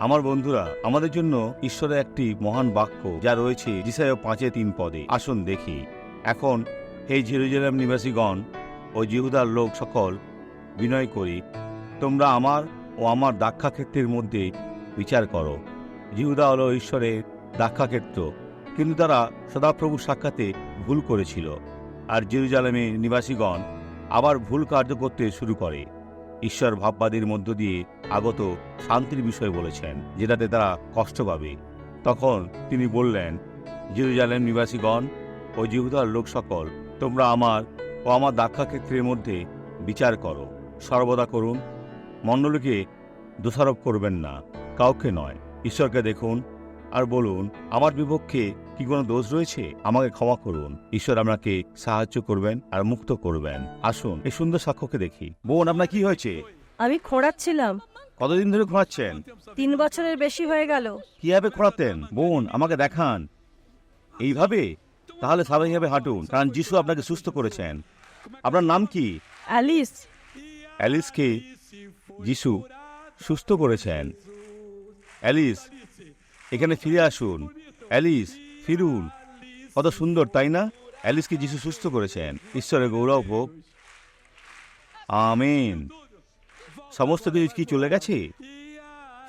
আমার বন্ধুরা, আমাদের জন্য ঈশ্বরের একটি মহান বাক্য যা রয়েছে যিসায় পাঁচে তিন পদে। আসুন দেখি। এখন হে জেরুজালেম নিবাসীগণ ও জিহুদার লোক সকল, বিনয় করি। তোমরা আমার ও আমার দাক্ষাক্ষেত্রের মধ্যে বিচার করো। জিহুদা হলো ঈশ্বরের দাক্ষাক্ষেত্র, কিন্তু তারা সদাপ্রভু সাক্ষাতে ভুল করেছিল। আর জেরুজালেমের নিবাসীগণ আবার ভুল কার্য করতে শুরু করে। ঈশ্বর ভাববাদীর মধ্য দিয়ে আগত শান্তির বিষয় বলেছেন, যেটাতে তারা কষ্ট পাবে। তখন তিনি বললেন, জেরুজালেম নিবাসীগণ ও জিহুদার লোক সকল, তোমরা আমার ও আমার দাক্ষাক্ষেত্রের মধ্যে বিচার করো। সর্বদা করুন। মণ্ডলীকে দোষারোপ করবেন না। কাউকে নয়। ঈশ্বরকে দেখুন আর বলুন, আমার বিপক্ষে কি কোনো দোষ রয়েছে? আমাকে ক্ষমা করুন। ঈশ্বর আপনাকে সাহায্য করবেন আর মুক্ত করবেন। আসুন এই সুন্দর সাক্ষ্যকে দেখি। বোন আপনার কি হয়েছে? আমি খোঁড়াচ্ছিলাম। কতদিন ধরে ঘোরাচ্ছেন তিন বছরের বেশি হয়ে গেল। কীভাবে খোঁড়াতেন? বোন আমাকে দেখান। এইভাবে? তাহলে স্বাভাবিকভাবে হাঁটুন কারণ যিশু আপনাকে সুস্থ করেছেন। আপনার নাম কি? অ্যালিস। অ্যালিসকে যিশু। সুস্থ করেছেন। অ্যালিস এখানে ফিরে আসুন। অ্যালিস ফিরুন কত সুন্দর, তাই না? অ্যালিসকে যিশু সুস্থ করেছেন? ঈশ্বরের গৌরব হোক। আমেন। সমস্ত কিছু কি চলে গেছে?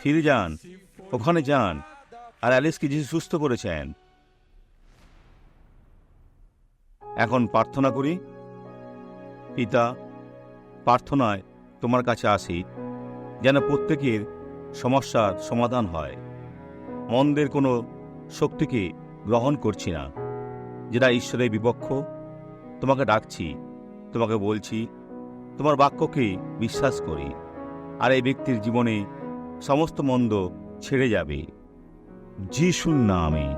ফিরে যান, ওখানে যান। আর অ্যালিসকে যিশু সুস্থ করেছেন? এখন প্রার্থনা করি। পিতা, প্রার্থনায় তোমার কাছে আসি, যেন প্রত্যেকের সমস্যার সমাধান হয়। মন্দের কোনো শক্তিকে গ্রহণ করছি না। যেটা ঈশ্বরের বিপক্ষ, তোমাকে ডাকছি, তোমাকে বলছি, তোমার বাক্যকে বিশ্বাস করি, আর এই ব্যক্তির জীবনে সমস্ত মন্দ ছেড়ে যাবে। যিশুর নামে।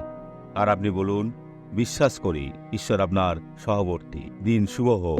আর আপনি বলুন, বিশ্বাস করি, ঈশ্বর আপনার সহবর্তী। দিন শুভ হোক।